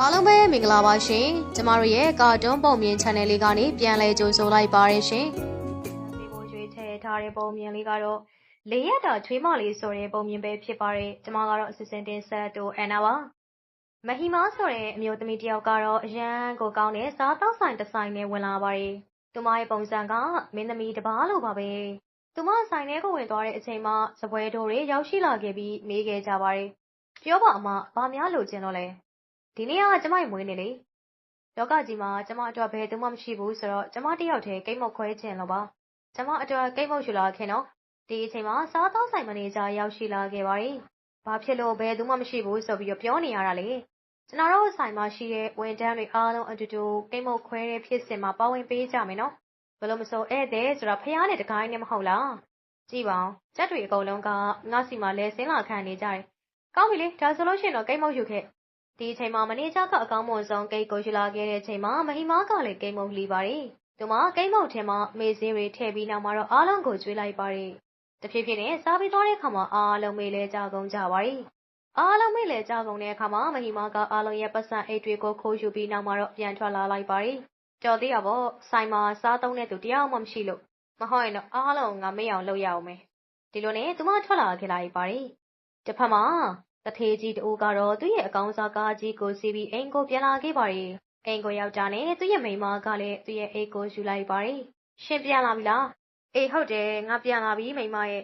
အားလုံးပဲမင်္ဂလာပါရှင်ကျမတို့ရဲ့ကာတွန်းပုံမြင် channel လေးကနေပြန်လဲကြိုဆိုလိုက်ပါရရှင်ဒီကိုရွေးထည့်ထားတဲ့ပုံမြင်လေးကတော့လေးရက်တာချွေးမလေးဆိုတဲ့ပုံမြင်ပဲဖြစ်ပါတယ်ကျမကတော့အစစ်စင်တင်ဆက်တူအန်နာပါမဟီမာဆိုတဲ့အမျိုးသမီးတစ်ယောက်ကတော့အရန်ကိုကောင်းတဲ့စားတောက်ဆိုင်တစ်ဆိုင်နဲ့ဝင်လာပါတယ်သူမရဲ့ပုံစံကမင်းသမီးတစ်ပါးလိုပါပဲသူမဆိုင်ထဲကိုဝင်သွားတဲ့အချိန်မှာစပွဲတို့တွေရောက်ရှိလာခဲ့ပြီးမေးခဲ့ကြပါတယ်ပြောပါအမဘာများလိုချင်တော့လဲ ဒီနေ့က ကျမရဲ့မွေးနေ့လေ လောကကြီးမှာ ကျမအတွက် ဘယ်သူမှမရှိဘူးဆိုတော့ ကျမတယောက်တည်း ကိတ်မုတ်ခွဲခြင်းလို့ပါ ကျမအတွက် ကိတ်မုတ်ယူလာခင်နော် ဒီအချိန်မှာ စားသောက်ဆိုင်မန်နေဂျာ ရောက်ရှိလာခဲ့ပါတယ် ဘာဖြစ်လို့ ဘယ်သူမှမရှိဘူးဆိုပြီးတော့ပြောနေရတာလေကျွန်တော်တို့ဆိုင်မှာရှိတဲ့ ဝန်ထမ်းတွေအားလုံးအတူတူ ကိတ်မုတ်ခွဲတဲ့ဖြစ်စဉ်မှာ ပါဝင်ပေးကြမယ်နော် ဘယ်လိုမဆို ဧည့်သည်ဆိုတော့ဖះနဲ့တကိုင်းနဲ့ မဟုတ်လား ကြည့်ပါဦး ကြက်တွေအကုန်လုံးက ငါစီမှာလဲဆင်းလာခံနေကြတယ် ကောင်းပြီလေ ဒါဆိုလို့ရှိရင်တော့ ကိတ်မုတ်ယူခဲ့ ဒီအချိန်မှာ မန်နေဂျာက အကောင်းမွန်ဆုံးဂိတ်ကိုယူလာခဲ့တဲ့အချိန်မှာ မဟီမားကလည်းဂိတ်မုတ်လှီပါတယ်။သူမဂိတ်မုတ်ထဲမှာမေးစင်းတွေထည့်ပြီးနောက်မှာတော့ အားလုံးကို ကျွေးလိုက်ပါတယ်။တဖြည်းဖြည်းနဲ့ စားပြီးသွားတဲ့အခါမှာ အားလုံးမေးလဲကြကုန်ကြပါတယ်။အားလုံးမေးလဲကြကုန်တဲ့အခါမှာ မဟီမားကအားလုံးရဲ့ပတ်စံအိတ်တွေကို ခိုးယူပြီးနောက်မှာတော့ ပြန်ထွက်လာလိုက်ပါတယ်။ကြော်သေးရပေါ့ ဆိုင်မှာ စားသုံးတဲ့သူတယောက်မှမရှိလို့ မဟုတ်ရင်တော့ အားလုံးငါမေ့အောင်လုပ်ရအောင်မယ်။ဒီလိုနဲ့ သူမ ထွက်လာခဲ့လိုက်ပါတယ်။တစ်ဖက်မှာ တထေးကြီးတူကတော့ သူ့ရဲ့အကောင်းစားကားကြီးကိုစီးပြီး အိမ်ကိုပြန်လာခဲ့ပါတယ်။အိမ်ကိုရောက်တာနဲ့ သူ့ရဲ့မိန်းမကလည်း သူ့ရဲ့အိတ်ကိုယူလိုက်ပါတယ်။ရှင်ပြန်လာပြီလား။အေး ဟုတ်တယ်ငါပြန်လာပြီမိန်းမရဲ့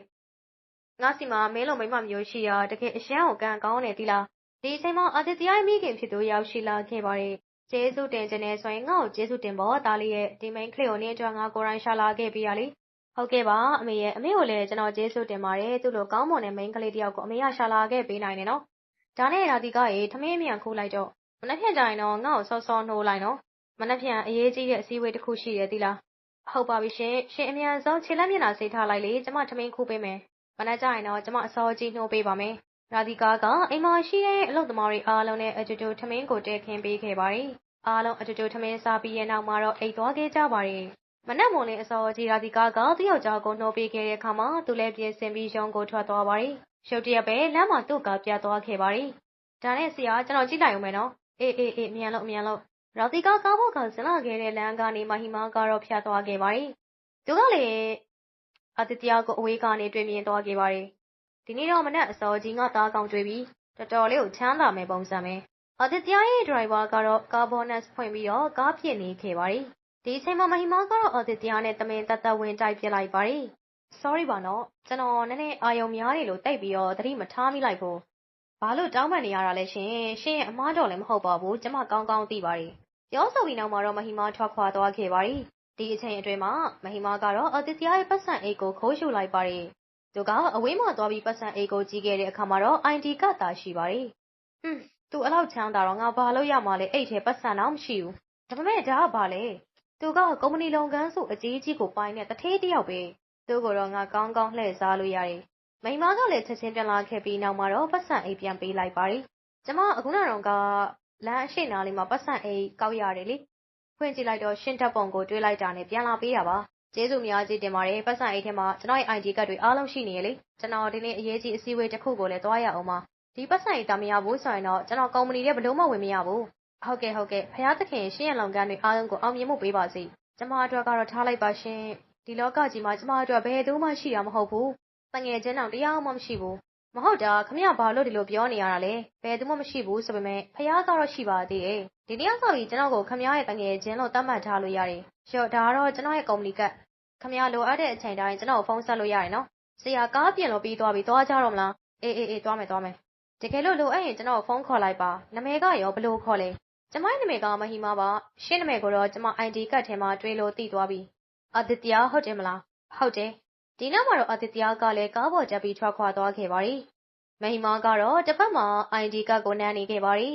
။ငါစီမှာ မင်းလိုမိန်းမမျိုးရှိတာ တကယ်အရှမ်းကိုကန်ကောင်းတယ်ဒီလား။ဒီအချိန်မှာ အာတီတီရဲ့မိခင်ဖြစ်သူ ရောက်ရှိလာခဲ့ပါတယ်။ကျေးဇူးတင်ခြင်းနဲ့ဆိုရင် ငါ့ကိုကျေးဇူးတင်ဖို့ဒါလေးရဲ့ ဒီမိန်းကလေးကို နင်းအတွက် ငါကိုယ်တိုင်ရှာလာခဲ့ပြီးရလေ။ ဟုတ်ကဲ့ပါအမေရဲ့အမေကိုလည်းကျွန်တော်ကျေးဇူးတင်ပါတယ်သူ့လိုကောင်းမွန်တဲ့မိန်းကလေးတယောက်ကိုအမေကရှာလာခဲ့ပေးနိုင်တယ်နော်ဒါနဲ့ရာသီကရေထမင်းမြန်ခိုးလိုက်တော့မနှက်ဖြန်ကြရင်တော့ငါ့ကိုစောစောနှိုးလိုက်နော်မနှက်ဖြန်အရေးကြီးတဲ့အစည်းအဝေးတစ်ခုရှိတယ်သီလားဟုတ်ပါပြီရှင်ရှင်အမြန်ဆုံးခြေလက်မျက်နှာစိတ်ထားလိုက်လေကျမထမင်းခိုးပေးမယ်မနှက်ကြရင်တော့ကျမအစောကြီးနှိုးပေးပါမယ်ရာသီကာကအိမ်မှာရှိတဲ့အလုပ်သမားတွေအားလုံးနဲ့အတူတူထမင်းကိုတဲခင်းပေးခဲ့ပါတယ်အားလုံးအတူတူထမင်းစားပြီးရဲ့နောက်မှာတော့အိတ်သွားခဲ့ကြပါတယ် မနက်မိုးလင်းအစောကြီး ရာသီကာက သူ့ယောက်ျားကို နှိုးပေးခဲ့တဲ့အခါမှာ သူလည်းပြင်ဆင်ပြီး ရုံးကိုထွက်သွားပါတယ်ရှုပ်တရက်ပဲ လမ်းမှာ သူ့ကားပြသွားခဲ့ပါတယ်။ဒါနဲ့ ဆရာ ကျွန်တော်ကြည့်လိုက်အောင်မယ်နော်။အေး အေး အေး မြန်လို့ မြန်လို့ ရာသီကကားဘောကဇင်လာခဲ့တဲ့ လမ်းကနေ မဟီမာကတော့ ဖြတ်သွားခဲ့ပါတယ်။သူကလည်းအတတရားကို အဝေးကနေ တွေ့မြင်သွားခဲ့ပါတယ်။ဒီနေ့တော့ မနက်အစောကြီး ငါသားကောင်တွေ့ပြီးတော်တော်လေးကို ချမ်းသာမယ်ပုံစံပဲ။အတတရားရဲ့ ဒရိုင်ဘာကတော့ ကာဘောနက်ဖွင့်ပြီးတော့ ကားပြစ်နေခဲ့ပါတယ်။ ဒီအချိန်မှာ မဟီမာကတော့အတတရားနဲ့ တမင်တတ်တဝင်တိုက်ပြစ်လိုက်ပါတယ်။ sorry ပါနော် ကျွန်တော် နည်းနည်း အာယုံများနေလို့တိတ်ပြီးတော့ သတိမထားမိလိုက်ဘူး ဘာလို့တောင်းပန်နေရတာလဲရှင် ရှင်ရဲ့အမားတော်လည်း မဟုတ်ပါဘူး ကျမ ကောင်းကောင်းသိပါတယ်ပြောဆိုပြီးနောက်မှာတော့ မဟီမာထွက်ခွာသွားခဲ့ပါတယ် ဒီအချိန်အတွင်းမှာ မဟီမာကတော့အတစီယာရဲ့ပတ်စံအိတ်ကို ခိုးယူလိုက်ပါတယ် သူက အဝေးမှာသွားပြီးပတ်စံအိတ်ကို ကြီးခဲ့တဲ့အခါမှာတော့ ID ကတာရှိပါတယ် ဟွန်း သူအလောက်ချမ်းသာတော့ ငါဘာလို့ရမှာလဲ အိတ်ထဲပတ်စံတော့မရှိဘူး ဒါပေမဲ့ ဒါက ဘာလဲ သူက ကုမ္ပဏီလုပ်ငန်းစုအကြီးကြီးကိုပိုင်တဲ့တထေးတယောက်ပဲ သူ့ကိုတော့ ငါကောင်းကောင်းလှည့်စားလို့ရတယ်။မိန်းမကလည်း ချက်ချင်းပြန်လာခဲ့ပြီးနောက်မှာတော့ပတ်စံအိတ် ပြန်ပေးလိုက်ပါတယ်။ကျမအခုနကတော့ကလမ်းအရှိနာလေးမှာပတ်စံအိတ်ကောက်ရတယ်လေ။ဖွင့်ကြည့်လိုက်တော့ ရှင်းထက်ပုံကို တွေးလိုက်တာနဲ့ ပြန်လာပေးတာပါ။ကျေးဇူးများကြီးတင်ပါတယ်ပတ်စံအိတ်ထဲမှာ ကျွန်တော်ရဲ့ ID ကတ်တွေ အားလုံးရှိနေရလေ။ကျွန်တော် ဒီနေ့ အရေးကြီး အစည်းအဝေးတစ်ခုကိုလည်း သွားရအောင်ပါ။ဒီပတ်စံအိတ်တာမရဘူးဆိုရင်တော့ ကျွန်တော် ကုမ္ပဏီရဲ့ဘလို့မှ ဝင်မရဘူး။ ဟုတ်ကဲ့ဟုတ်ကဲ့ဖယားသခင်ရှင်းရလုံကန်းတွေအားလုံးကိုအောင်မြင်မှုပေးပါစေ။ကျမအတွက်ကတော့ထားလိုက်ပါရှင်ဒီလောကကြီးမှာကျမအတွက်ဘယ်သူမှရှိတာမဟုတ်ဘူး။တငယ်ချင်းတောင်တရားမှမရှိဘူး။မဟုတ်တာခမရဘာလို့ဒီလိုပြောနေရတာလဲ။ဘယ်သူမှမရှိဘူးဆိုပေမဲ့ဖះကတော့ရှိပါသေးတယ်။ဒီနေ့ဆိုပြီးကျွန်တော်ကိုခမရရဲ့တငယ်ချင်းလို့သတ်မှတ်ထားလို့ရတယ်။ရော့ဒါကတော့ကျွန်တော်ရဲ့ကုမ္ပဏီကခမရလိုအပ်တဲ့အချိန်တိုင်းကျွန်တော်ကိုဖုန်းဆက်လို့ရတယ်နော်။ဆရာကားပြင်လို့ပြီးသွားပြီသွားကြတော့မလား။အေးအေးအေးသွားမယ်သွားမယ်။တကယ်လို့လိုအပ်ရင်ကျွန်တော်ကိုဖုန်းခေါ်လိုက်ပါ။နာမည်ကရောဘယ်လိုခေါ်လဲ။ ကျမရဲ့နာမည်ကမဟီမာပါ။ရှင်းနာမည်ကိုတော့ကျမ ID ကတ်ထဲမှာတွေးလို့သိသွားပြီအာဒစ်တရားဟုတ်တယ်မလားဟုတ်တယ်ဒီနောက်မှာတော့အာဒစ်တရားကလည်းကားပေါ်တက်ပြီးထွက်ခွာသွားခဲ့ပါရီမဟီမာကတော့တစ်ဖက်မှာ ID ကကိုနန်းနေခဲ့ပါရီ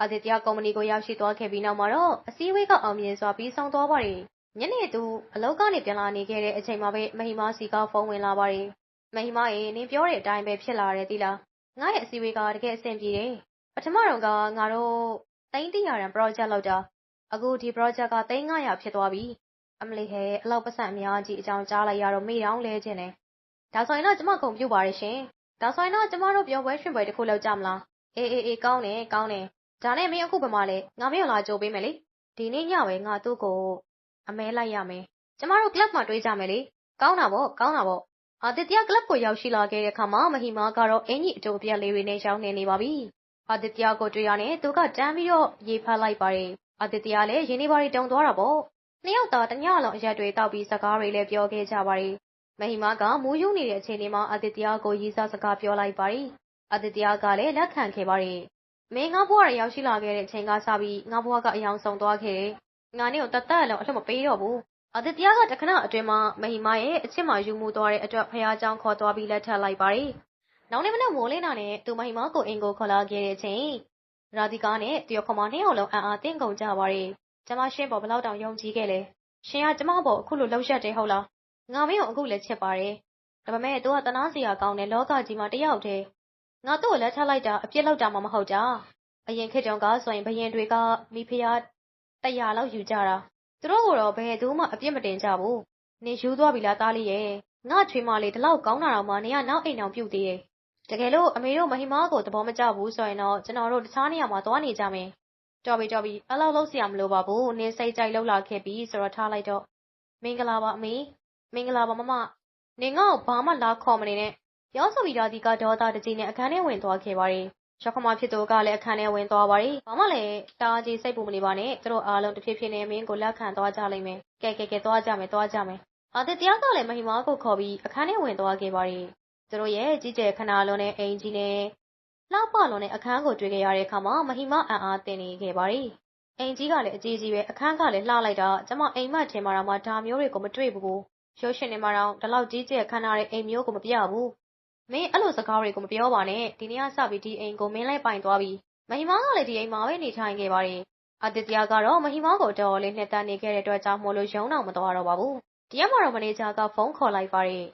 အာဒစ်တရားကုမ္ပဏီကိုရောက်ရှိသွားခဲ့ပြီးနောက်မှာတော့အစည်းအဝေးကအောင်မြင်စွာပြီးဆောင်သွားပါရီညနေသူအလောက်ကနေပြန်လာနေခဲ့တဲ့အချိန်မှာပဲမဟီမာစီကဖုန်းဝင်လာပါရီမဟီမာရေနင်ပြောတဲ့အတိုင်းပဲဖြစ်လာတယ်သီလားငါရဲ့အစည်းအဝေးကတကယ်အဆင်ပြေတယ်ပထမတော့ကငါတို့ သိန်းတရာရန် project လောက်တာ အခု ဒီ project က သိန်း900 ဖြစ်သွားပြီ အမလီဟဲအလောက်ပတ်စံအများကြီးအကြောင်း ကြားလိုက်ရတော့မိတောင်းလဲခြင်းနဲ့ဒါဆိုရင်တော့ ကျမကုန်ပြုတ်ပါတယ်ရှင် ဒါဆိုရင်တော့ ကျမတို့ပြောပွဲရှင်ပွဲတစ်ခုလောက်ကြမလား အေး အေး အေး ကောင်းတယ် ကောင်းတယ် ဒါနဲ့ မင်း အခု ဘယ်မှာလဲ ငါ မင်းကို လာကြိုပေးမယ်လေ ဒီနေ့ညပဲ ငါ သူ့ကို အမဲလိုက်ရမယ် ကျမတို့ club မှာ တွေ့ကြမယ်လေ ကောင်းတာပေါ့ ကောင်းတာပေါ့ အာတစ်တရား club ကို ရောက်ရှိလာခဲ့တဲ့အခါမှာ မဟိမာကတော့ အင်ကြီးအတူအပြက်လေးတွေနဲ့ ရောင်းနေနေပါပြီ အာတစ်တရားကိုတွေ့ရနဲ့သူကတန်းပြီးတော့ရေဖတ်လိုက်ပါတယ်အာတစ်တရားလည်းရင်းနေပါရီတုံသွားတာပေါ့နှစ်ယောက်သားတညလုံးအရက်တွေတောက်ပြီးစကားတွေလည်းပြောခဲ့ကြပါတယ်မဟိမာကမူးယုံနေတဲ့အချိန်လေးမှာအာတစ်တရားကိုရီးစားစကားပြောလိုက်ပါတယ်အာတစ်တရားကလည်းလက်ခံခဲ့ပါတယ်မင်းငါဘွားရရောက်ရှိလာခဲ့တဲ့အချိန်ကစပြီးငါဘွားကအယောင်ဆုံးသွားခဲ့တယ်ငါနဲ့ကိုတတ်တတ်လုံးအလှမပေးတော့ဘူးအဒတရားကတခဏအတွင်းမှာမဟိမရဲ့အချစ်မှယူမှုသွားတဲ့အတွက်ဖះเจ้าခေါ်သွားပြီးလက်ထပ်လိုက်ပါတယ်။ နောက်နေ့မနက်မိုးလင်းတာနဲ့သူမဟိမကိုအင်ကိုခေါ်လာခဲ့တဲ့အချိန်ရာဒီကာနဲ့တယောက်ခမနှစ်ယောက်လုံးအံ့အားသင့်ကုန်ကြပါတယ်။ကျမရှင်းပေါ်ဘလောက်တောင်ယုံကြည်ခဲ့လဲ။ရှင်ကကျမပေါ်အခုလိုလှုပ်ရက်တယ်ဟုတ်လား။ငါမင်းကိုအခုလည်းချစ်ပါတယ်။ဒါပေမဲ့သူကတနာစရာကောင်းတဲ့လောကကြီးမှာတယောက်တည်းငါသူ့ကိုလက်ထပ်လိုက်တာအပြစ်လောက်တာမှမဟုတ်ကြ။အရင်ခေတ်တုန်းကဆိုရင်ဘယင်တွေကမိဖုရားတရာလောက်ယူကြတာသူတို့ကိုတော့ဘယ်သူမှအပြစ်မတင်ကြဘူး။နေယူသွားပြီလားသားလေးရဲ့။ငါချွေးမလေးဒီလောက်ကောင်းတာတော့မှနေကနောက်အိမ်အောင်ပြုတ်သေးရဲ့။ တကယ်လို့အမေတို့မဟိမားကိုသဘောမကျဘူးဆိုရင်တော့ကျွန်တော်တို့တခြားနေရာမှာသွားနေကြမယ်။တော်ပြီတော်ပြီအဲ့လောက်လုံးစရာမလိုပါဘူး။နေစိတ်ကြိုက်လောက်လာခဲ့ပြီဆိုတော့ထားလိုက်တော့မင်္ဂလာပါအမေ။မင်္ဂလာပါမမ။နေငါ့ကိုဘာမှလာခေါ်မနေနဲ့။ရောဆိုပြီးတော့ဒီကဒေါသတကြီးနဲ့အခန်းထဲဝင်သွားခဲ့ပါတယ်ရှော့ခမဖြစ်သူကလည်းအခန်းထဲဝင်သွားပါတယ်။ဘာမှလည်းတားကြီးစိတ်ပူမနေပါနဲ့။သူတို့အားလုံးတဖြည်းဖြည်းနဲ့မင်းကိုလက်ခံသွားကြလိမ့်မယ်။ကဲကဲကဲသွားကြမယ်သွားကြမယ်။အာတစ်တရားကလည်းမဟိမာကိုခေါ်ပြီးအခန်းထဲဝင်သွားခဲ့ပါတယ်။ သူတို့ရဲ့ကြီးကျယ်ခနာလုံးနဲ့အိမ်ကြီးနဲ့လှပလုံးနဲ့အခန်းကိုတွေ့ခဲ့ရတဲ့အခါမှာမဟိမအံ့အားသင့်နေခဲ့ပါတယ်။အိမ်ကြီးကလည်းအကြီးကြီးပဲအခန်းကလည်းလှလိုက်တာကျမအိမ်မထင်မှာတော့မှဒါမျိုးတွေကိုမတွေ့ဘူး။ရုပ်ရှင်တွေမှာတော့ဒီလောက်ကြီးကျယ်ခနာတဲ့အိမ်မျိုးကိုမပြဘူးမင်းအဲ့လိုစကားတွေကိုမပြောပါနဲ့ဒီနေ့ကစပြီးဒီအိမ်ကိုမင်းလိုက်ပိုင်သွားပြီမဟိမားကလည်းဒီအိမ်မှာပဲနေထိုင်ခဲ့ပါတယ်အတတရားကတော့မဟိမားကိုတော်လေးနှစ်တန်းနေခဲ့တဲ့အတွက်ကြောင့်မို့လို့ရုံးတော့မသွားတော့ပါဘူးဒီရက်မှာတော့မန်နေဂျာကဖုန်းခေါ်လိုက်ပါတယ်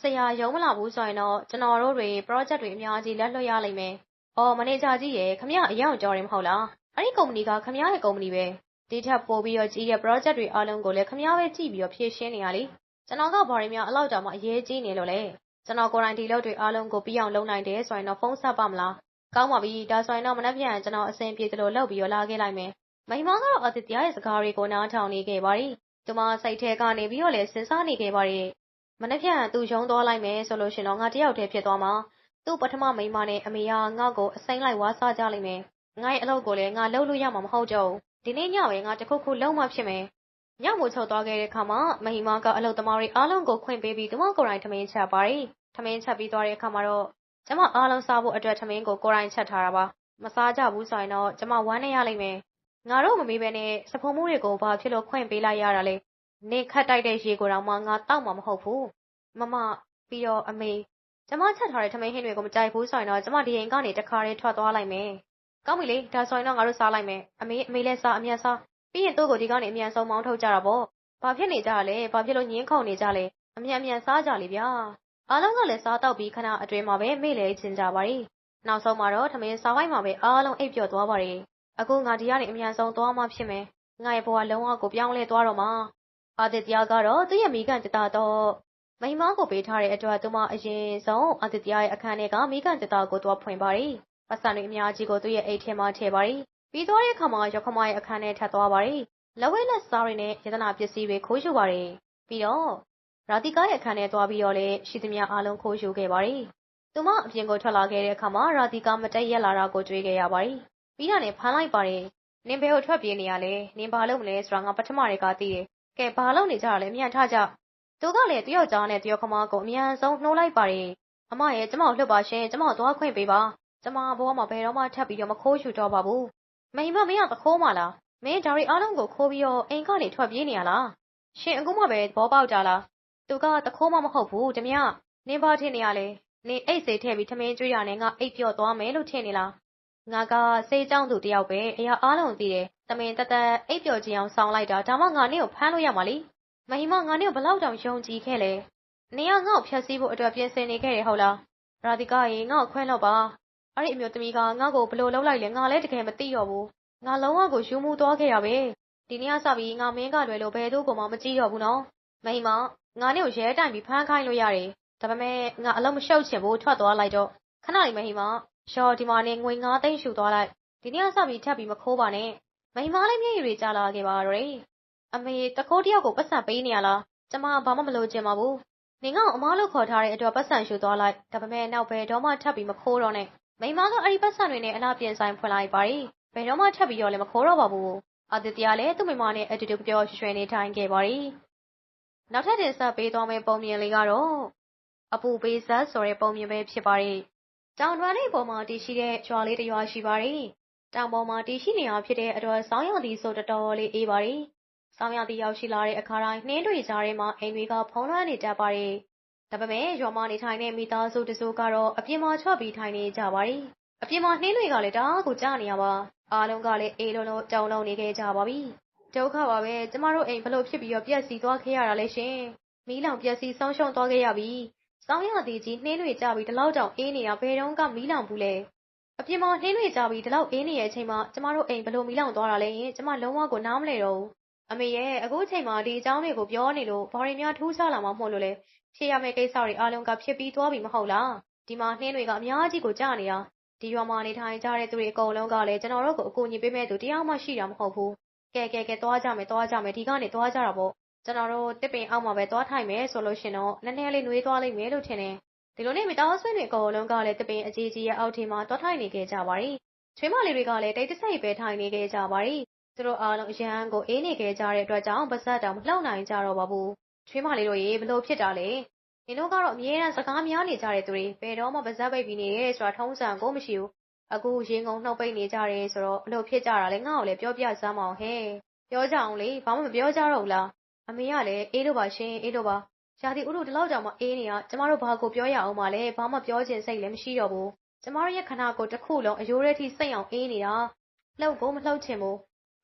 ဆရာရုံးမလာဘူးဆိုရင်တော့ကျွန်တော်တို့တွေ project တွေအများကြီးလက်လွတ်ရလိမ့်မယ်အော်မန်နေဂျာကြီးရယ်ခမရအရောက်ကြော်ရင်မဟုတ်လားအဲ့ဒီကုမ္ပဏီကခမရရဲ့ကုမ္ပဏီပဲဒီထက်ပိုပြီးတော့ကြီးတဲ့ project တွေအားလုံးကိုလည်းခမရပဲကြည့်ပြီးတော့ဖြည့်ရှင်းနေရလေကျွန်တော်ကဘာတွေများအလောက်တောင်မှအရေးကြီးနေလို့လဲကျွန်တော်ကိုယ်တိုင်ဒီလုပ်တွေအားလုံးကိုပြီးအောင်လုပ်နိုင်တယ်ဆိုရင်တော့ဖုန်းဆက်ပါမလားကောင်းပါပြီဒါဆိုရင်တော့မနေ့ပြန်ကျွန်တော်အဆင်ပြေသလိုလုပ်ပြီးတော့လာခဲ့လိုက်မယ်မိမကတော့အသစ်တရားရဲ့စကားတွေကိုနားထောင်နေခဲ့ပါရီသူမစိတ်ထဲကနေပြီးတော့လည်းစဉ်းစားနေခဲ့ပါရီ မနေ့ပြန်သူရုံသွားလိုက်မယ်ဆိုလို့ရှင်တော့ငါတယောက်တည်းဖြစ်သွားမှာသူ့ပထမမိမနဲ့အမေကငါ့ကိုအစိမ့်လိုက်ဝါစားကြလိမ့်မယ်ငါ့ရဲ့အလုပ်ကိုလည်းငါလုပ်လို့ရမှာမဟုတ်တော့ဒီနေ့ညပဲငါတခုခုလုံးမှဖြစ်မယ်ညမို့ချုပ်သွားခဲ့တဲ့အခါမှာမဟိမာကအလုပ်သမားတွေအားလုံးကိုခွင့်ပေးပြီးသူမကိုယ်တိုင်ထမင်းချက်ပါရီထမင်းချက်ပြီးသွားတဲ့အခါမှာတော့ကျမအားလုံးစားဖို့အတွက်ထမင်းကိုကိုယ်တိုင်ချက်ထားတာပါမစားကြဘူးဆိုရင်တော့ကျမဝမ်းနေရလိမ့်မယ်ငါတို့မမေးဘဲနဲ့စဖုံမှုတွေကိုဘာဖြစ်လို့ခွင့်ပေးလိုက်ရတာလဲ နေခတ်တိုက်တဲ့ရေကိုတော့မှငါတောက်မှာမဟုတ်ဘူးမမပြီးတော့အမေကျမချက်ထားတဲ့ထမင်းဟင်းတွေကိုမကြိုက်ဘူးဆိုရင်တော့ကျမဒီအိမ်ကနေတခါတည်းထွက်သွားလိုက်မယ်ကောင်းပြီလေဒါဆိုရင်တော့ငါတို့စားလိုက်မယ်အမေအမေလည်းစားအမြန်စားပြီးရင်သူ့ကိုဒီကနေအမြန်ဆုံးမောင်းထုတ်ကြတာပေါ့ဘာဖြစ်နေကြတာလဲဘာဖြစ်လို့ညင်းခုန်နေကြလဲအမြန်အမြန်စားကြလေဗျာအားလုံးကလည်းစားတော့ပြီးခဏအတွင်းမှာပဲမေ့လဲချင်ကြပါရီနောက်ဆုံးမှာတော့ထမင်းစားဝိုင်းမှာပဲအားလုံးအိပ်ပျော်သွားပါရီအခုငါဒီကနေအမြန်ဆုံးသွားမှဖြစ်မယ်ငါရဲ့ဘဝလုံးဝကိုပြောင်းလဲသွားတော့မှာ အာဒစ်တရားကတော့သူ့ရဲ့မိကန်တတတော့မိမကိုပေးထားတဲ့အတွက်သူမအရင်ဆုံးအာဒစ်တရားရဲ့အခန်းထဲကမိကန်တတကိုသွားဖွင့်ပါရီပတ်စံတွေအများကြီးကိုသူ့ရဲ့အိတ်ထဲမှာထည့်ပါရီပြီးသွားတဲ့အခါမှာရခမရဲ့အခန်းထဲထပ်သွားပါရီလဝဲလက်စားတွေနဲ့ယတနာပစ္စည်းတွေခိုးယူပါရီပြီးတော့ရာသီကားရဲ့အခန်းထဲသွားပြီးတော့လည်းရှိသမျှအားလုံးခိုးယူခဲ့ပါတယ်။သူမအပြင်ကိုထွက်လာခဲ့တဲ့အခါမှာရာသီကားမတက်ရက်လာတာကိုတွေ့ခဲ့ရပါတယ်။ပြီးတာနဲ့ဖမ်းလိုက်ပါတယ်။နင်ဘယ်ကိုထွက်ပြေးနေရလဲ။နင်ဘာလုပ်မလဲဆိုတာငါပထမတည်းကသိတယ်။ကဲ ဘာလုပ်နေကြတာလဲအမြန်ထကြ။သူကလည်းတယောက်ကြားနဲ့တယောက်ခမကိုအမြန်ဆုံးနှိုးလိုက်ပါတယ်။အမရဲ့ကျမကိုလှုပ်ပါရှင်ကျမကိုသွားခွင့်ပေးပါ။ကျမဘဝမှာဘယ်တော့မှထပ်ပြီးတော့မခိုးယူတော့ပါဘူး။မိမမင်းကသခိုးမလား။မင်းဒါရီအားလုံးကိုခိုးပြီးတော့အိမ်ကနေထွက်ပြေးနေရလား။ရှင်အခုမှပဲဘောပေါက်ကြလားသူကတခိုးမှမဟုတ်ဘူးဓမြနင်းဘာထင်နေရလဲနင်အိတ်စိတ်ထည့်ပြီးထမင်းကျွေးရနဲ့ငါအိတ်ပြော့သွားမယ်လို့ထင်နေလားငါကစေးကြောင်းသူတယောက်ပဲအရာအားလုံးသိတယ်သ မင်တသက်အိတ်ပြော့ခြင်းအောင်ဆောင်းလိုက်တာဒါမှငါနင့်ကိုဖမ်းလို့ရမှာလीမဟိမငါနင့်ကိုဘလောက်တောင်ယုံကြည်ခဲ့လဲနင်ကငါ့ကိုဖျက်ဆီးဖို့အတွက်ပြင်ဆင်နေခဲ့တယ်ဟုတ်လားရာဒီကာရေငါ့ကိုခွဲလို့ပါအဲ့ဒီအမျိုးသမီးကငါ့ကိုဘလို့လှုပ်လိုက်လဲငါလည်းတကယ်မသိတော့ဘူးငါလုံးဝကိုယူမှုသွားခဲ့ရပဲဒီနေ့ကစပြီးငါမင်းကလွယ်လို့ဘယ်သူ့ကိုမှမကြည့်တော့ဘူးနော်မဟိမငါနဲ့ကိုရဲတိုင်ပြီးဖမ်းခိုင်းလို့ရတယ်ဒါပေမဲ့ငါအလုံးမရှုပ်ချင်ဘူးထွက်သွားလိုက်တော့ခဏလေးမဟိမရှော်ဒီမှာနေငွေ9သိန်းရှူသွားလိုက်ဒီနေ့ကစပြီးထပ်ပြီးမခိုးပါနဲ့ မိန်းမလေးမျက်ရည်တွေကျလာခဲ့ပါတော့တယ်အမေတခိုးတယောက်ကိုပတ်စံပေးနေရလားကျမဘာမှမလုပ်ချင်ပါဘူးနင်ကအမားလို့ခေါ်ထားတဲ့အတွက်ပတ်စံရှူသွားလိုက်ဒါပေမဲ့နောက်ဘယ်တော့မှထပ်ပြီးမခိုးတော့နဲ့မိန်းမကအဲ့ဒီပတ်စံတွေနဲ့အလားပြင်ဆိုင်ဖွင့်လိုက်ပါရီဘယ်တော့မှထပ်ပြီးတော့လည်းမခိုးတော့ပါဘူးအာဒစ်တရားလည်းသူ့မိန်းမနဲ့အတူတူပြောရွှေရွှေနေထိုင်ခဲ့ပါရီနောက်ထပ်တင်ဆက်ပေးသွားမယ့်ပုံမြင်လေးကတော့အပူပေးဇက်ဆိုတဲ့ပုံမြင်ပဲဖြစ်ပါရီတောင်တွန်းလေးပေါ်မှာတည်ရှိတဲ့ရွာလေးတစ်ရွာရှိပါရီ တောင်ပေါ်မှာတည်ရှိနေရဖြစ်တဲ့အတွက်ဆောင်းရသည်ဆိုတော်တော်လေးအေးပါရီဆောင်းရသည်ရောက်ရှိလာတဲ့အခါတိုင်းနှင်းတွေကြားထဲမှာအိမ်တွေကဖုံးလွှမ်းနေတတ်ပါရီဒါပေမဲ့ရွာမနေထိုင်တဲ့မိသားစုတစုကတော့အပြင်မှာချော့ပြီးထိုင်နေကြပါရီအပြင်မှာနှင်းတွေကလည်းတအားကိုကြားနေရပါအားလုံးကလည်းအေးလုံးလုံးတောင်းလုံးနေခဲ့ကြပါပြီဒုက္ခပါပဲကျမတို့အိမ်ဘလို့ဖြစ်ပြီးတော့ပြက်စီသွားခဲ့ရတာလဲရှင်မီးလောင်ပြက်စီဆုံးရှုံးသွားခဲ့ရပြီစောင်းရသည်ကြီးနှင်းတွေကြပြီးဒီလောက်တောင်အေးနေတာဘယ်တော့ကမီးလောင်ဘူးလဲ အပြင်မှာနှင်းတွေကြပြီးဒီလောက်အေးနေတဲ့အချိန်မှာကျမတို့အိမ်ဘလို့မီးလောင်သွားတာလဲရင်ကျမလုံးဝကိုနားမလဲတော့ဘူးအမေရဲ့အခုချိန်မှာဒီအကြောင်းတွေကိုပြောနေလို့ဘာတွေများထူးခြားလာမှာမဟုတ်လို့လဲဖြစ်ရမယ့်ကိစ္စတွေအားလုံးကဖြစ်ပြီးသွားပြီမဟုတ်လားဒီမှာနှင်းတွေကအများကြီးကိုကြာနေတာဒီရွာမှာနေထိုင်ကြတဲ့သူတွေအကုန်လုံးကလည်းကျွန်တော်တို့ကိုအကူအညီပေးမဲ့သူတရားမှရှိတာမဟုတ်ဘူးကဲကဲကဲသွားကြမယ်သွားကြမယ်ဒီကနေသွားကြတာပေါ့ကျွန်တော်တို့တစ်ပင်အောက်မှာပဲသွားထိုင်မယ်ဆိုလို့ရှင်တော့နည်းနည်းလေးနှွေးသွားလိမ့်မယ်လို့ထင်တယ် ဒီလိုနဲ့မိသားဆွေတွေအကုန်လုံးကလည်းတစ်ပင်အကြီးကြီးရဲ့အောက်ထီမှာသွားထိုင်နေခဲ့ကြပါရီချွေးမလေးတွေကလည်းတိတ်တဆိတ်ပဲထိုင်နေခဲ့ကြပါရီသူတို့အားလုံးအရန်ကိုအေးနေခဲ့ကြတဲ့အတွက်ကြောင့်ပါဇက်တောင်မလှုပ်နိုင်ကြတော့ပါဘူးချွေးမလေးတို့ရေဘလို့ဖြစ်တာလဲနင်တို့ကတော့အမြဲတမ်းစကားများနေကြတဲ့သူတွေဘယ်တော့မှပါဇက်ပိတ်ပြီးနေရဲဆိုတာထုံးစံကိုမရှိဘူးအခုရင်ကုန်နှုတ်ပိတ်နေကြတယ်ဆိုတော့ဘလို့ဖြစ်ကြတာလဲငါ့ကိုလည်းပြောပြစမ်းမအောင်ဟဲ့ပြောကြအောင်လေဘာမှမပြောကြတော့ဘူးလားအမေကလည်းအေးလို့ပါရှင်အေးလို့ပါ ရာသီဥတုဒီလောက်ကြောင်မှအေးနေတာ ကျမတို့ ဘာကိုပြောရအောင်မလဲ ဘာမှ ပြောချင်စိတ်လည်း မရှိတော့ဘူး ကျမတို့ရဲ့ ခန္ဓာကိုယ်တစ်ခုလုံးအယိုးရဲထိ စိတ်အောင်အေးနေတာ လှုပ်ကို မလှုပ်ချင်ဘူး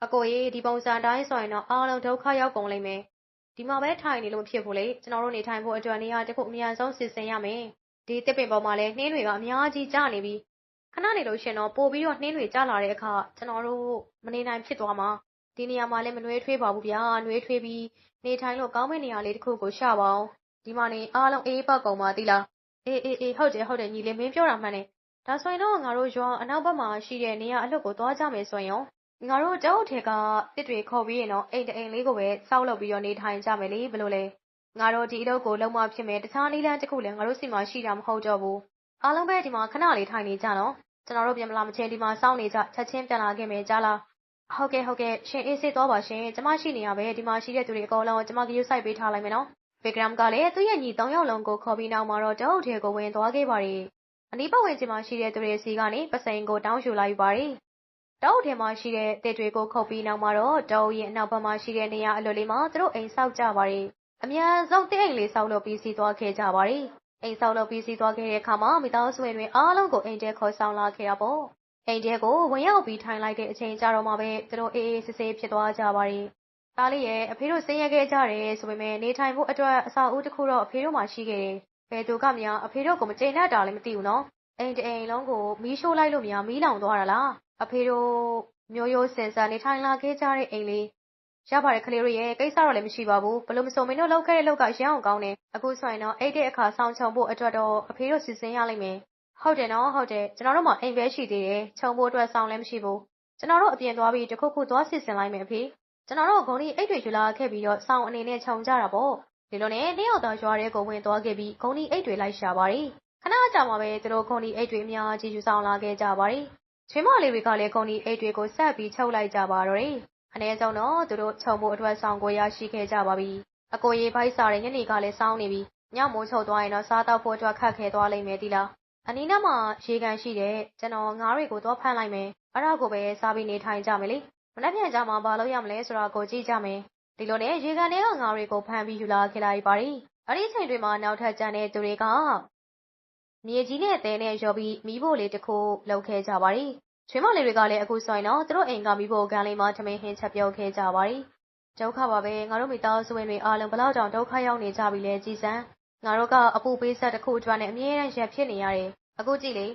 အကိုကြီးဒီပုံစံတိုင်းဆိုရင်တော့ အားလုံး ဒုက္ခရောက်ကုန်လိမ့်မယ် ဒီမှာပဲ ထိုင်နေလို့ မဖြစ်ဘူးလေ ကျွန်တော်တို့ နေထိုင်ဖို့အတွက် နေရာတစ်ခု အများဆုံးစစ်စင်ရမယ် ဒီတစ်ပင်ပေါ်မှာလည်း နှင်းတွေက အများကြီး ကျနေပြီ ခဏနေလို့ရှင်တော့ ပို့ပြီးတော့ နှင်းတွေ ကျလာတဲ့အခါ ကျွန်တော်တို့ မနေနိုင်ဖြစ်သွားမှာ ဒီနေရာမှာလည်းမနှွေးထွေးပါဘူးဗျာနှွေးထွေးပြီးနေထိုင်လို့ကောင်းမယ့်နေရာလေးတစ်ခုကိုရှာပါအောင်ဒီမှာနေအားလုံးအေးပတ်ကုန်ပါသီလားအေးအေးအေးဟုတ်တယ်ဟုတ်တယ်ညီလေးမင်းပြောတာမှန်တယ်ဒါဆိုရင်တော့ငါတို့ရွာအနောက်ဘက်မှာရှိတဲ့နေရာအလွတ်ကိုသွားကြမယ်ဆိုရင်ငါတို့တောအုပ်ထဲကတစ်တွေခေါ်ပြီးရင်တော့အိမ်တအိမ်လေးကိုပဲစောက်လုပ်ပြီးတော့နေထိုင်ကြမယ်လေဘလို့လဲငါတို့ဒီအလုပ်ကိုလုံးမဖြစ်မယ်တခြားနည်းလမ်းတစ်ခုလည်းငါတို့စီမှာရှိတာမဟုတ်တော့ဘူးအားလုံးပဲဒီမှာခဏလေးထိုင်နေကြတော့ကျွန်တော်တို့ပြန်မလာမချင်းဒီမှာစောင့်နေကြချက်ချင်းပြန်လာခဲ့မယ်ကြားလား ဟုတ်ကဲ့ဟုတ်ကဲ့ရှင်အေးစေးသွားပါရှင်ကျမရှိနေရပဲဒီမှာရှိတဲ့သူတွေအကုန်လုံးကျမကယူဆိုင်ပေးထားလိုက်မယ်နော်ဗီဂရမ်ကလည်းသူ့ရဲ့ညီ၃ယောက်လုံးကိုခေါ်ပြီးနောက်မှာတော့တောအုပ်ထဲကိုဝင်သွားခဲ့ပါရီအနီးပတ်ဝန်းကျင်မှာရှိတဲ့သူတွေစီကနေပစိန်ကိုတောင်းယူလိုက်ပါရီတောအုပ်ထဲမှာရှိတဲ့တစ်တွေကိုခုတ်ပြီးနောက်မှာတော့တောအုပ်ရဲ့အနောက်ဘက်မှာရှိတဲ့နေရာအလွတ်လေးမှာသူတို့အိမ်ဆောက်ကြပါရီအများဆုံးတစ်အိမ်လေးဆောက်လို့ပြီးစီးသွားခဲ့ကြပါရီအိမ်ဆောက်လို့ပြီးစီးသွားခဲ့တဲ့အခါမှာမိသားစုဝင်တွေအားလုံးကိုအိမ်ထဲခေါ်ဆောင်လာခဲ့တာပေါ့ အိမ်ထဲကိုဝင်ရောက်ပြီးထိုင်လိုက်တဲ့အချိန်ကြတော့မှပဲသူတို့အေးအေးဆေးဆေးဖြစ်သွားကြပါရီသားလေးရဲ့အဖေတို့ဆင်းရဲခဲ့ကြတယ်ဆိုပေမဲ့နေထိုင်ဖို့အတွက်အစာအုပ်တစ်ခုတော့အဖေတို့မှရှိခဲ့တယ်ဘယ်သူကများအဖေတို့ကိုမကျေနပ်တာလည်းမသိဘူးနော်အိမ်တအိမ်လုံးကိုမီးရှို့လိုက်လို့များမီးလောင်သွားတာလားအဖေတို့မျိုးရိုးစင်စံနေထိုင်လာခဲ့ကြတဲ့အိမ်လေးရပါတယ်ကလေးတို့ရဲ့ကိစ္စတော့လည်းမရှိပါဘူးဘလို့မစုံမင်းတို့လောက်ခဲ့တဲ့လောက်ကရမ်းအောင်ကောင်းတယ်အခုဆိုရင်တော့အိတ်တဲ့အခါဆောင်ချုံဖို့အတွက်တော့အဖေတို့စီစဉ်ရလိမ့်မယ် ဟုတ်တယ်နော်ဟုတ်တယ်ကျွန်တော်တို့မှအိမ်ပဲရှိသေးတယ်ခြုံဖို့အတွက်ဆောင်လည်းမရှိဘူးကျွန်တော်တို့အပြင်သွားပြီးတခုခုသွားစီစဉ်လိုက်မယ်အဖေကျွန်တော်တို့ဂုံဒီအိတ်တွေယူလာခဲ့ပြီးတော့ဆောင်အနေနဲ့ခြုံကြတာပေါ့ဒီလိုနဲ့နှစ်ယောက်သားရွာထဲကိုဝင်သွားခဲ့ပြီးဂုံဒီအိတ်တွေလိုက်ရှာပါရီခဏကြာမှပဲသူတို့ဂုံဒီအိတ်တွေအများကြီးယူဆောင်လာခဲ့ကြပါရီချွေးမလေးတွေကလည်းဂုံဒီအိတ်တွေကိုဆက်ပြီးချုပ်လိုက်ကြပါတော့တယ်အနည်းဆုံးတော့သူတို့ခြုံဖို့အတွက်ဆောင်ကိုရရှိခဲ့ကြပါပြီအကိုရေးဖိုက်စားတဲ့ညနေကလည်းစောင်းနေပြီညမိုးချုပ်သွားရင်တော့စားတော့ဖို့အတွက်ခက်ခဲသွားလိမ့်မယ်ဒီလား အနီးနားမှာရေကန်ရှိတဲ့ကျွန်တော်ငါးတွေကိုတော့ဖမ်းလိုက်မယ်အဲ့ဒါကိုပဲစားပြီးနေထိုင်ကြမယ်လေမနှက်ပြန်ကြမှာဘာလို့ရမလဲဆိုတာကိုကြည့်ကြမယ်ဒီလိုနဲ့ရေကန်ထဲကငါးတွေကိုဖမ်းပြီးယူလာခဲ့လိုက်ပါရီအဲ့ဒီချိန်တွေမှာနောက်ထပ်ကျန်တဲ့သူတွေကမြေကြီးနဲ့တဲနဲ့ရော်ပြီးမီးဖို့လေးတစ်ခုလုပ်ခဲ့ကြပါရီချွေးမလေးတွေကလည်းအခုဆိုရင်တော့သူတို့အိမ်ကမီးဖို့ကန်လေးမှာထမင်းဟင်းချက်ပြုတ်ခဲ့ကြပါရီဒုက္ခပါပဲငါတို့မိသားစုဝင်တွေအားလုံးဘလောက်တောင်ဒုက္ခရောက်နေကြပြီလဲကြည်စမ်း ငါတို့ကအပူပေးဆက်တစ်ခုအတွက်နဲ့အမြဲတမ်းရက်ဖြစ်နေရတယ်အခုကြည့်လေ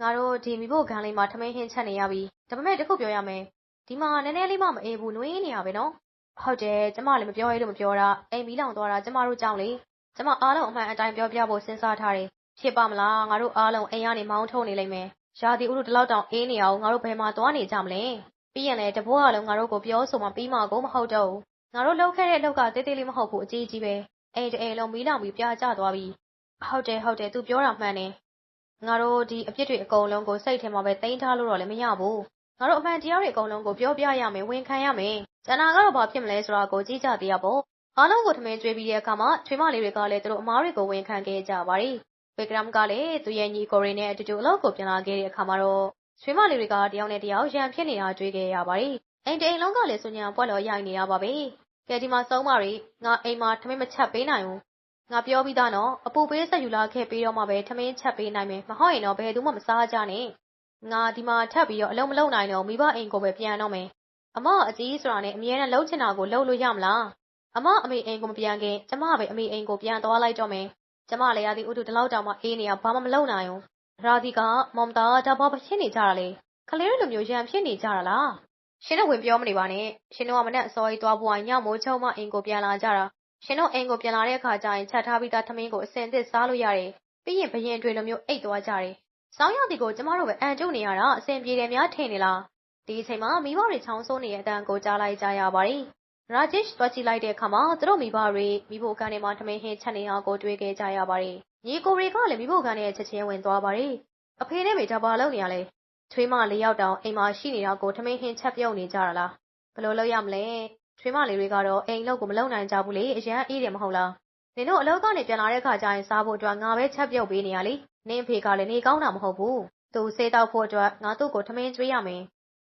ငါတို့ဒီမိဖို့ကန်လေးမှာထမင်းဟင်းချက်နေရပြီဒါပေမဲ့တခုပြောရမယ်ဒီမှာနည်းနည်းလေးမှမအေးဘူးနှွေးနေရပဲနော်ဟုတ်တယ်ကျမလည်းမပြောရဲလို့မပြောတာအိမ်မီးလောင်သွားတာကျမတို့ကြောင့်လေကျမအားလုံးအမှန်အတိုင်းပြောပြဖို့စဉ်းစားထားတယ်ဖြစ်ပါမလားငါတို့အားလုံးအိမ်ကနေမောင်းထုတ်နေလိမ့်မယ်ရာသီဥတုဒီလောက်တောင်အေးနေအောင်ငါတို့ဘယ်မှာသွားနေကြမလဲပြီးရင်လည်းတဘိုးကလုံးငါတို့ကိုပြောဆိုမှပြီးမှကိုမဟုတ်တော့ဘူးငါတို့လှုပ်ခဲ့တဲ့အလုပ်ကတေးသေးလေးမဟုတ်ဘူးအကြီးကြီးပဲ အိမ်တအိမ်လုံးမီးလောင်ပြီးပြာကျသွားပြီဟုတ်တယ်ဟုတ်တယ်သူပြောတာမှန်တယ်ငါတို့ဒီအပြစ်တွေအကုန်လုံးကိုစိတ်ထဲမှာပဲတိမ့်ထားလို့တော့လည်းမရဘူးငါတို့အမှန်တရားတွေအကုန်လုံးကိုပြောပြရမယ်ဝန်ခံရမယ်ကျန်တာကတော့ဘာဖြစ်မလဲဆိုတာကိုကြည့်ကြသေးရပေါ့အားလုံးကိုထမင်းကျွေးပြီးတဲ့အခါမှာချွေးမလေးတွေကလည်းသူတို့အမားတွေကိုဝန်ခံခဲ့ကြပါတယ်ဝေကရမ်ကလည်းသူရဲ့ညီကိုရီနဲ့အတူတူအလုပ်ကိုပြန်လာခဲ့တဲ့အခါမှာတော့ချွေးမလေးတွေကတယောက်နဲ့တယောက်ရန်ဖြစ်နေတာတွေ့ခဲ့ရပါတယ်အိမ်တိမ်လုံးကလည်းစွညာပွက်လော်ရိုက်နေရပါပဲ ကဲဒီမှာဆုံးမရီငါအိမ်မှာထမင်းမချက်ပေးနိုင်ဘူးငါပြောပြီးသားနော်အပူပေးဆက်ယူလာခဲ့ပြီးတော့မှပဲထမင်းချက်ပေးနိုင်မယ်မဟုတ်ရင်တော့ဘယ်သူမှမစားကြနဲ့ငါဒီမှာထပ်ပြီးတော့အလုံးမလုံးနိုင်တော့မိဘအိမ်ကိုပဲပြန်တော့မယ်အမအကြီးဆိုတာနဲ့အမြဲတမ်းလှုပ်ချင်တာကိုလှုပ်လို့ရမလားအမအမေအိမ်ကိုမပြန်ခင်ကျမပဲအမေအိမ်ကိုပြန်သွားလိုက်တော့မယ်ကျမလည်းရသည်ဥတုဒီလောက်တောင်မှအေးနေရဘာမှမလုပ်နိုင်ဘူးရာဒီကမောင်တာဒါဘာဖြစ်နေကြတာလဲကလေးတို့လိုမျိုးရံဖြစ်နေကြတာလား ရှင်တို့ဝင်ပြောမနေပါနဲ့ရှင်တို့ကမနဲ့အစောကြီးသွားပွားညမိုးချုံမှအိမ်ကိုပြန်လာကြတာရှင်တို့အိမ်ကိုပြန်လာတဲ့အခါကျရင်ချက်ထားပြီးသားထမင်းကိုအစင်သစ်စားလို့ရတယ်ပြီးရင်ဘရင်တွေလိုမျိုးအိတ်သွားကြတယ်စောင်းရသည်ကိုကျမတို့ပဲအန်ကျုပ်နေရတာအစင်ပြေတယ်များထင်နေလားဒီအချိန်မှာမိဘတွေချောင်းဆိုးနေတဲ့အတန်ကိုကြားလိုက်ကြရပါတယ်ရာဂျစ်သွားကြည့်လိုက်တဲ့အခါမှာသူတို့မိဘတွေမိဖို့ကန်ထဲမှာထမင်းဟင်းချက်နေတာကိုတွေ့ခဲ့ကြရပါတယ်ညီကိုတွေကလည်းမိဖို့ကန်ထဲချက်ချင်းဝင်သွားပါတယ်အဖေနဲ့မိဒါဘာလုပ်နေရလဲ ချွေးမလေးယောက်တောင်အိမ်မှာရှိနေတာကိုထမင်းဟင်းချက်ပြုတ်နေကြတာလားဘယ်လိုလုပ်ရမလဲချွေးမလေးတွေကတော့အိမ်လောက်ကိုမလုံနိုင်ကြဘူးလေအရန်အေးတယ်မဟုတ်လားနင်တို့အလုပ်ကနေပြန်လာတဲ့ခါကျရင်စားဖို့အတွက်ငါပဲချက်ပြုတ်ပေးနေရလေနင်းဖေကလည်းနေကောင်းတာမဟုတ်ဘူးသူစေးတောက်ဖို့အတွက်ငါသူ့ကိုထမင်းကျွေးရမယ်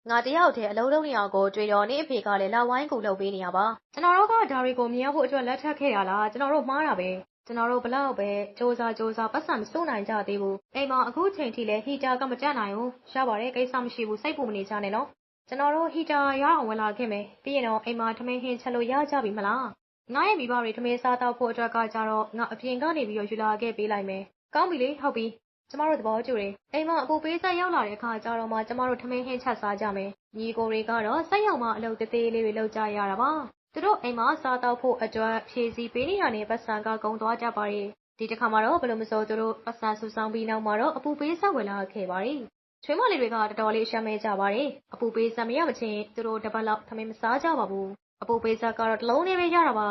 ငါတယောက်တည်းအလုံးလုံးနေအောင်ကိုတွေ့တော့နင်းအဖေကလည်းလာဝိုင်းကူလုပ်ပေးနေရပါကျွန်တော်တို့ကဒါတွေကိုမြင်ရဖို့အတွက်လက်ထပ်ခဲ့ရလားကျွန်တော်တို့မှားတာပဲ ကျွန်တော်တို့ဘလောက်ပဲစ조사စ조사ပတ်စံမစိုးနိုင်ကြသေးဘူးအိမ်မှာအခုချိန်ထိလည်းဟီတာကမကြနိုင်ဘူးရပါတယ်ကိစ္စမရှိဘူးစိတ်ပူမနေကြနဲ့နော်ကျွန်တော်တို့ဟီတာရအောင်ဝင်လာခဲ့မယ်ပြီးရင်တော့အိမ်မှာထမင်းဟင်းချက်လို့ရကြပြီမလားငါရဲ့မိဘတွေထမင်းစားတော့ဖို့အတွက်ကကြတော့ငါအပြင်ကနေပြီးတော့ယူလာခဲ့ပေးလိုက်မယ်ကောင်းပြီလေဟုတ်ပြီကျမတို့သဘောကျတယ်အိမ်မှာအပူပေးဆက်ရောက်လာတဲ့အခါကျတော့မှကျမတို့ထမင်းဟင်းချက်စားကြမယ်ညီကိုတွေကတော့ဆက်ရောက်မှအလုပ်သေးသေးလေးတွေလုပ်ကြရတာပါ သူတို့အိမ်မှာစားတော့ဖို့အတွက် ဖြည့်ဆည်းပေးနေရတဲ့ပတ်စံက ကုံသွားကြပါရဲ့ဒီတစ်ခါမှာတော့ ဘယ်လိုမစိုးသူတို့ပတ်စံဆူဆောင်ပြီးနောက်မှာတော့ အပူပေးဆက်ဝင်လာခဲ့ပါရဲ့ချွေးမလေးတွေက တော်တော်လေးရှမ်းမဲကြပါတယ် အပူပေးဆက်မရမချင်း သူတို့ တပတ်လောက် ထမင်းမစားကြပါဘူး အပူပေးဆက်ကတော့ တလုံးလေးပဲရတာပါ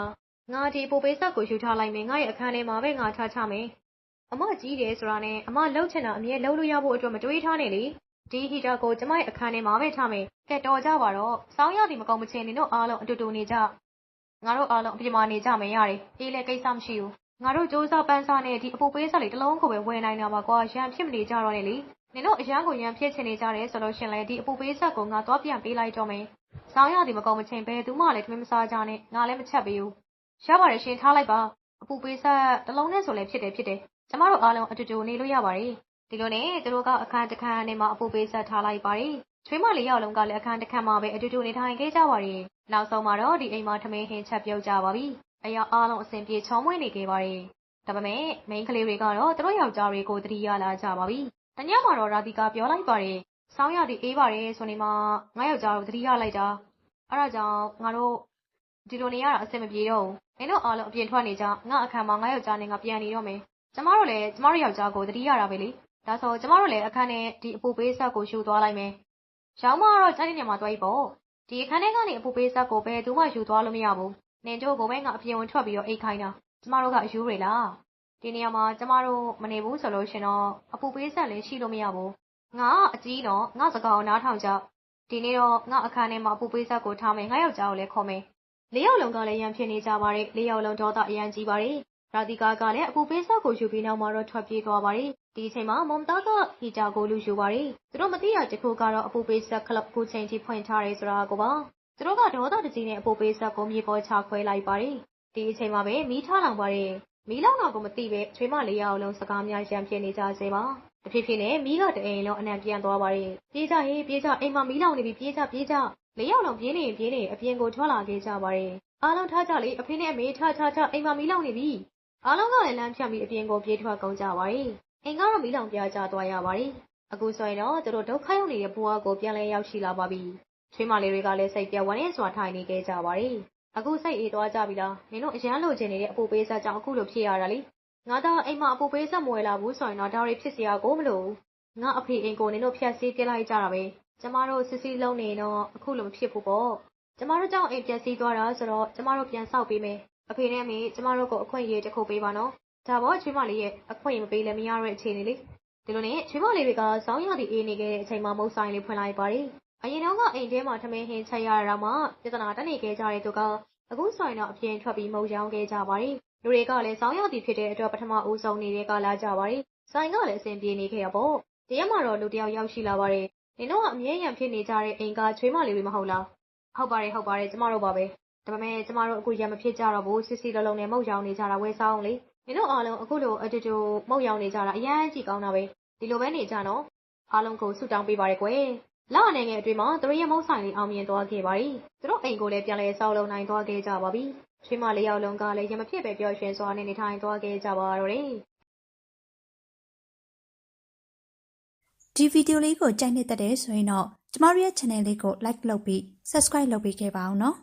ငါ ဒီအပူပေးဆက်ကို ယူထားလိုက်မယ် ငါရဲ့အခန်းထဲမှာပဲ ငါထားချမယ် အမကြီးတယ်ဆိုတာနဲ့ အမလှုပ်ချင်တာ အမြဲလှုပ်လို့ရဖို့အတွက် မတွေးထားနဲ့လေ ဒီဟီတာကို ကျမရဲ့အခန်းထဲမှာပဲထားမယ်ကဲတော်ကြပါတော့စောင်းရသည်မကောင်းမချင်းနေတို့အားလုံးအတူတူနေကြငါတို့အားလုံးအပြစ်မှာနေကြမယ်ရတယ်အေးလေကိစ္စမရှိဘူးငါတို့စ조사ပန်းစားနဲ့ဒီအပူပေးဆက်လေးတစ်လုံးကိုပဲဝယ်နိုင်တာပါကွာရန်ဖြစ်မနေကြတော့နဲ့လေနင်တို့အရန်ကိုရန်ဖြစ်ချင်နေကြတယ်ဆိုလို့ရှင်လေဒီအပူပေးဆက်ကိုငါသွားပြန်ပေးလိုက်တော့မယ်စောင်းရသည်မကောင်းမချင်းဘယ်သူမှလည်းထမင်းမစားကြနဲ့ငါလည်းမချက်ပေးဘူးရပါတယ်ရှင်ထားလိုက်ပါအပူပေးဆက်တစ်လုံးနဲ့ဆိုလည်းဖြစ်တယ်ဖြစ်တယ်ကျမတို့အားလုံးအတူတူနေလို့ရပါတယ် ဒီလိုနဲ့သူတို့ကအခန်းတစ်ခန်းနဲ့မှအပူပေးဆက်ထားလိုက်ပါတယ်ချွေးမလေးယောက်လုံးကလည်းအခန်းတစ်ခန်းမှာပဲအတူတူနေထိုင်ခဲ့ကြပါတယ်နောက်ဆုံးမှာတော့ဒီအိမ်မှာထမင်းဟင်းချက်ပြုတ်ကြပါပြီအရာအားလုံးအဆင်ပြေချောမွေ့နေခဲ့ပါတယ်ဒါပေမဲ့မိန်းကလေးတွေကတော့သူတို့ယောက်ျားတွေကိုတတိယလာကြပါပြီတညမှာတော့ရာသီကပြောလိုက်ပါတယ်ဆောင်းရသည်အေးပါတယ်ဆိုနေမှငါယောက်ျားကိုတတိယလိုက်တာအဲ့ဒါကြောင့်ငါတို့ဒီလိုနေရတာအဆင်မပြေတော့ဘူး။နင်တို့အားလုံးအပြင်ထွက်နေကြငါအခန်းမှာငါယောက်ျားနဲ့ငါပြန်နေတော့မယ်။ကျမတို့လည်းကျမတို့ယောက်ျားကိုတတိရတာပဲလေ။ ဒါဆိုကျမတို့လည်းအခန်းနဲ့ဒီအပူပေးဆက်ကိုယူသွားလိုက်မယ်။ရောင်းမကတော့ကျန်တဲ့နေရာမှာတွားပြီပေါ့။ဒီအခန်းထဲကနေအပူပေးဆက်ကိုဘယ်သူမှယူသွားလို့မရဘူး။နင်တို့ကိုပဲငါအပြင်ဝင်ထွက်ပြီးတော့အိတ်ခိုင်းတာ။ကျမတို့ကအယူတွေလား။ဒီနေရာမှာကျမတို့မနေဘူးဆိုလို့ရှင်တော့အပူပေးဆက်လည်းရှိလို့မရဘူး။ငါအကြီးတော့ငါစကားကိုနားထောင်ကြ။ဒီနေ့တော့ငါအခန်းထဲမှာအပူပေးဆက်ကိုထားမယ်ငါယောက်ျားကိုလည်းခေါ်မယ်။လေးယောက်လုံးကလည်းရန်ဖြစ်နေကြပါတယ်။လေးယောက်လုံးဒေါသအရန်ကြီးပါတယ်။ ရာသီကာကလည်း အပူပေးဆက်ကိုယူပြီး နောက်မှာတော့ ထွက်ပြေးသွားပါတယ်။ဒီအချိန်မှာမွန်တာကဟီတာကိုလူယူပါတယ်။သူတို့ မသိရတခုကတော့ အပူပေးဆက်ကလပ်ကိုချိန်ထိ ဖွင့်ထားတယ်ဆိုတာကိုပါ။သူတို့က ဒေါသတကြီးနဲ့ အပူပေးဆက်ကို မြေပေါ်ချခွဲလိုက်ပါတယ်။ဒီအချိန်မှာပဲ မီးထားလောင်ပါတယ်။မီးလောင်တာကို မသိပဲ ချွေးမလေးယောက်လုံး စကားများရန်ဖြစ်နေကြစေပါ။တဖြည်းဖြည်းနဲ့ မီးက တအိမ်လုံး အနံပြန်သွားပါတယ်။ပြေးကြဟေး ပြေးကြ အိမ်မှာ မီးလောင်နေပြီ ပြေးကြ ပြေးကြ လေးယောက်လုံး ပြေးနေပြေးနေအပြင်ကို ထွက်လာခဲ့ကြပါတယ်။အားလုံးထားကြလေ အဖေနဲ့ အမေထားထားထားအိမ်မှာ မီးလောင်နေပြီ။ အားလုံးကလည်းလမ်းဖြတ်ပြီးအပြင်ကိုပြေးထွက်ကုန်ကြပါတယ်။အိမ်ကတော့မီးလောင်ပြကြသွားရပါတယ်။အခုဆိုရင်တော့သူတို့ဒုက္ခရောက်နေတဲ့ဘဝကိုပြန်လဲရောက်ရှိလာပါပြီ။ချွေးမလေးတွေကလည်းစိတ်ပြဝန်းနေစွာထိုင်နေခဲ့ကြပါတယ်။အခုစိတ်အေးသွားကြပြီလား။နင်တို့အရန်လိုချင်နေတဲ့အပူပေးဆက်ကြောင့်အခုလိုဖြစ်ရတာလေ။ငါတော့အိမ်မှာအပူပေးဆက်မွေလာဘူးဆိုရင်တော့ဒါတွေဖြစ်စရာကိုမလိုဘူးငါအဖေအိမ်ကိုနင်တို့ဖျက်ဆီးပြစ်လိုက်ကြတာပဲကျမတို့စစ်စစ်လုံးနေတော့အခုလိုမဖြစ်ဘူးပေါ့ကျမတို့ကြောင့်အိမ်ပျက်စီးသွားတာဆိုတော့ကျမတို့ပြန်ဆောက်ပေးမယ် အဖေနဲ့အမေကျမတို့ကိုအခွင့်အရေးတစ်ခုပေးပါနော်ဒါပေါ့ချွေးမလေးရဲ့အခွင့်အရေးမပေးလည်းမရတဲ့အခြေအနေလေးဒီလိုနဲ့ချွေးမလေးတွေကစောင်းရသည့်အေးနေခဲ့တဲ့အချိန်မှာမုတ်ဆိုင်လေးဖွင့်လိုက်ပါတယ်အရင်တော့ကအိမ်ထဲမှာထမင်းဟင်းချက်ရတာတော့မှပြဿနာတက်နေခဲ့ကြတဲ့သူကအခုဆိုရင်တော့အပြင်ထွက်ပြီးမုတ်ရောင်းခဲ့ကြပါတယ်လူတွေကလည်းစောင်းရသည်ဖြစ်တဲ့အတွက်ပထမဦးဆုံးနေတဲ့ကလာကြပါတယ်ဆိုင်ကလည်းအဆင်ပြေနေခဲ့ရပေါ့တရက်မှတော့လူတယောက်ရောက်ရှိလာပါတယ်နင်တို့ကအမြဲရန်ဖြစ်နေကြတဲ့အိမ်ကချွေးမလေးတွေမဟုတ်လားဟုတ်ပါတယ်ဟုတ်ပါတယ်ကျမတို့ပါပဲ ဒါပေမဲ့ကျမတို့အခုရံမဖြစ်ကြတော့ဘူးစစ်စစ်လုံးလုံးနဲ့မုတ်ရောင်းနေကြတာဝဲစားအောင်လေနင်တို့အားလုံးအခုလိုအတူတူမုတ်ရောင်းနေကြတာအရင်ကြည့်ကောင်းတာပဲဒီလိုပဲနေကြနော်အားလုံးကိုဆုတောင်းပေးပါရကွယ်လာအနေငယ်အတွင်းမှာသူတို့ရဲ့မုတ်ဆိုင်လေးအောင်မြင်သွားခဲ့ပါပြီသူတို့အိမ်ကိုလည်းပြန်လဲဆောက်လုပ်နိုင်သွားခဲ့ကြပါပြီချွေးမလေးယောက်လုံးကလည်းရံမဖြစ်ပဲပျော်ရွှင်စွာနဲ့နေထိုင်သွားခဲ့ကြပါတော့တယ်ဒီဗီဒီယိုလေးကိုကြိုက်နှစ်သက်တယ်ဆိုရင်တော့ကျမတို့ရဲ့ channel လေးကို like လုပ်ပြီး subscribe လုပ်ပေးခဲ့ပါအောင်နော်